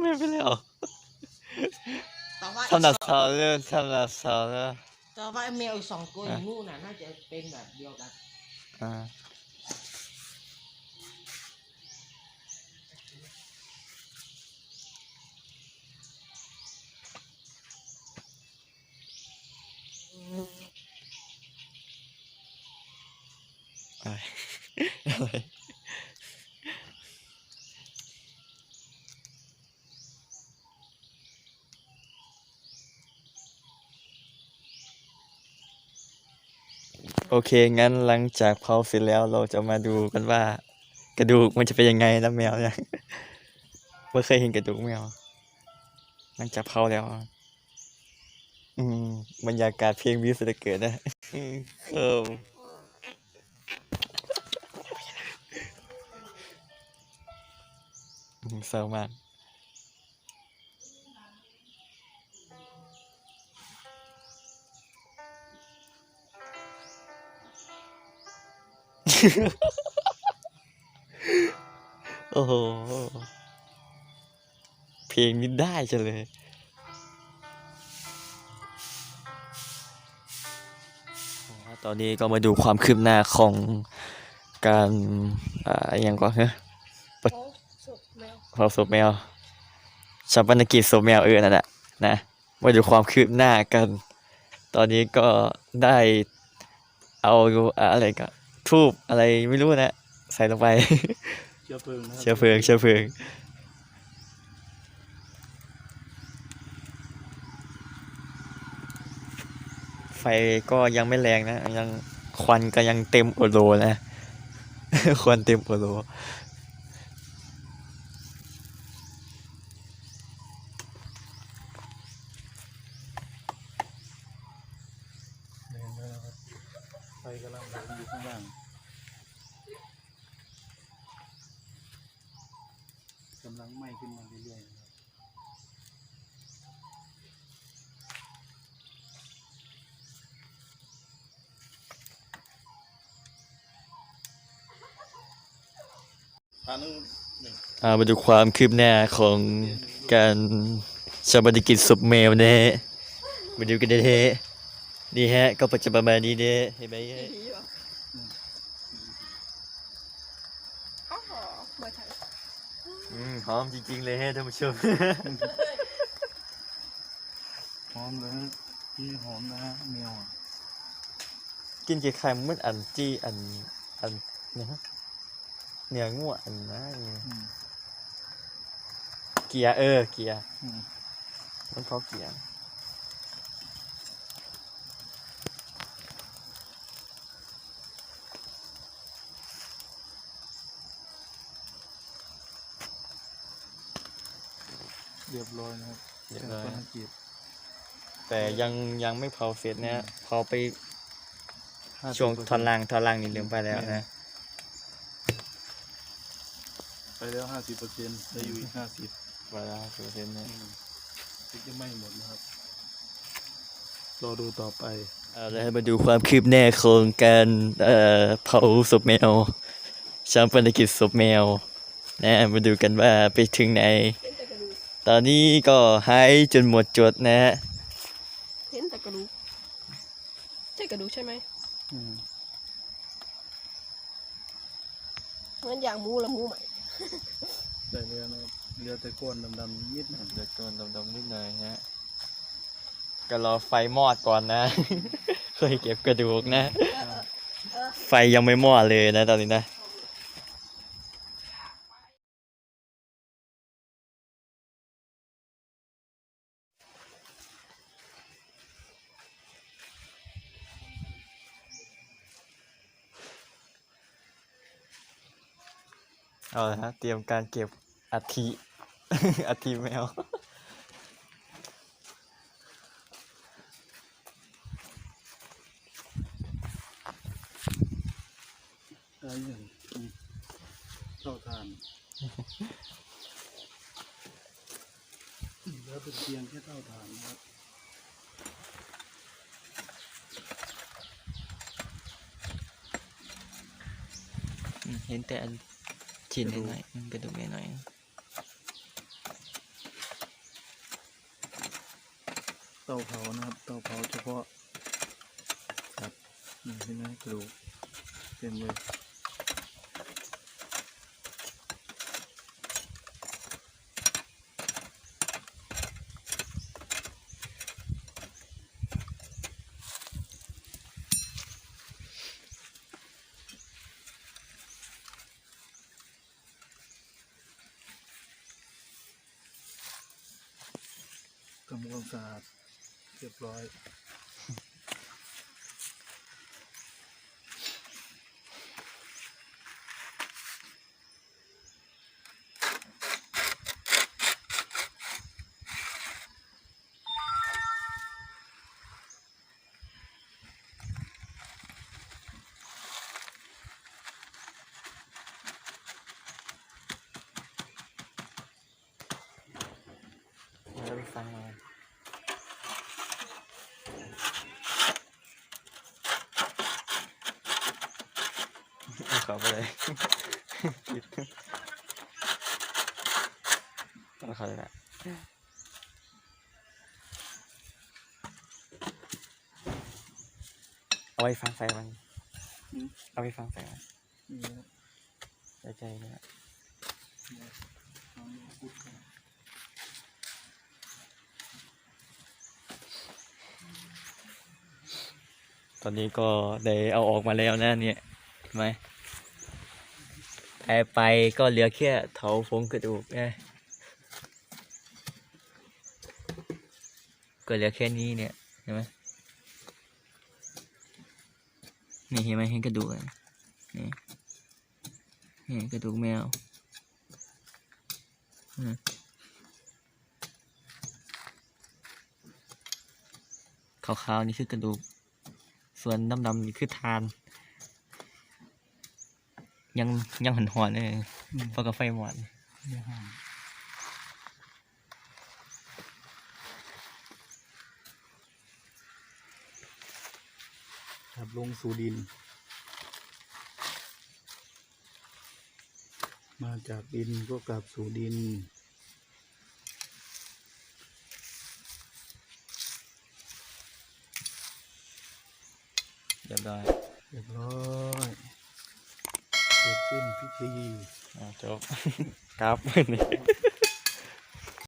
ไม่ไปแล้วแต่ว่าทำหนักเสาเลยทำหนักเสาเลยแต่ว่าไอ้แมวอีกสองตัวอยู่นู่นน่ะน่าจะเป็นแบบเดียวกันอ่า โอเค งั้นหลังจากเผาเสร็จแล้วเราจะมาดูกันว่า กระดูกมันจะเป็นยังไงนะแมวเนี่ยไม่เคยเห็นกระดูกแมว หลังจากเผาแล้ว อืมบรรยากาศเพลงวิวสุดเกิดนะเออเศร้ามาก โอ้โห เพลงนี้ได้จังเลย ตอนนี้ก็มาดูความคืบหน้าของการอ่าอหย่างก่อนฮะโอ้สุดแมวเผาศพแมวชาปนกิจศพแมวเออนั่นแหละนะ มาดูความคืบหน้ากัน ตอนนี้ก็ได้เอาอะไรก็ ทูบอะไรไม่รู้นะ ใส่ลงไป เชื้อเพลิงนะครัเชื้อเพลิงเชื้อเพลิง ไฟก็ยังไม่แรงนะ ยังควันก็ยังเต็มโอโลนะ ควันเต็มโอโลแรงแล้วนะครับไฟกำลังไหลอยู่ข้างล่างกำลัง ไหม้ขึ้นมาเรื่อยๆนะครับอ่ามาดูความคืบหน้าของการชาปนกิจศพแมวนะฮะมาดูกันนะฮะนี่ฮะก็จะประมาณนี้นะเห็นไหมฮะ ผีเหรออ๋อเหมือนไทย อื มหอมจริงๆเลยฮะท่านผู้ชม หอมเลยฮะนี่หอมนะฮะแมวอะกินกี่คำมันอันจี้อันอันนะฮะเนื้องัวอันนะอืมเกียร์เออเกียร์อืมมันเพราะเกียร์ เรียบร้อยนะครับเรียบร้อยชาปนกิจแต่ยังยังไม่เผาเสร็จนะฮะเผาไป50%ช่วงทอนล่างทอนล่างนี่ลืมไปแล้วนะไปแล้วห้าสิบเปอร์เซ็นต์จะอยู่อีกห้าสิบเวลาเปอร์เซ็นต์นะถึงจะไหม้หมดนะครับ รอดูต่อไป เอาละมาดูความคืบหน้าของการเอ่อเผาศพแมวชาปนกิจศพแมวนะมาดูกันว่าไปถึงไหนเห็นแต่กระดูกตอนนี้ก็หายจนหมดจดนะฮะเห็นแต่กระดูกใช่กระดูกใช่ไหมอืมงั้นอย่างหมูละหมูใหม่ ได้เรือนะครับเรือแต่ก้นดำๆนิดหน่อยเดือดก่อนดำๆนิดหน่อยฮะก็รอไฟมอดก่อนนะ เคยเก็บกระดูกนะ ไฟยังไม่มอดเลยนะตอนนี้นะ เอาละฮะเตรียมการเก็บอัฐิ อัฐิแมวได้ยังอืมเข้าทานลือเป็นเพียงแค่เท่าฐานนะครับอืมเห็นแต่อัน ชิ้นน้อยๆอืมกระดูกน้อยเตาเผานะครับเตาเผาเฉพาะครับนี่ใช่ไหมกระดูกเต็มเลย ทำความสะอาดเรียบร้อย ฟังมาเอาเขาไปเลยเอาเขาเลยนะเอาไว้ฟังใส่มันอืมเอาไว้ฟังใส่มันนี่นะใจๆเลยนะ เอามาพูดกัน ตอนนี้ก็ได้เอาออกมาแล้วนะเนี่ยเห็นไหมแพ้ไปก็เหลือแค่เถาโครงกระดูกนะก็เหลือแค่นี้เนี่ยเห็นไหมนี่เห็นไหมเห็นกระดูกอะนี่นี่กระดูกแมวอืมขาวๆนี่คือกระดูก ส่วนดำๆนี่คือทาน ยังยังหันหอนๆเลยอืม เพราะกับไฟหมอนอย่าห่างครับลงสู่ดิน มาจากดินก็กลับสู่ดิน เรียบร้อยเรียบร้อยเสร็จสิ้นพิธีอ่าจบครับ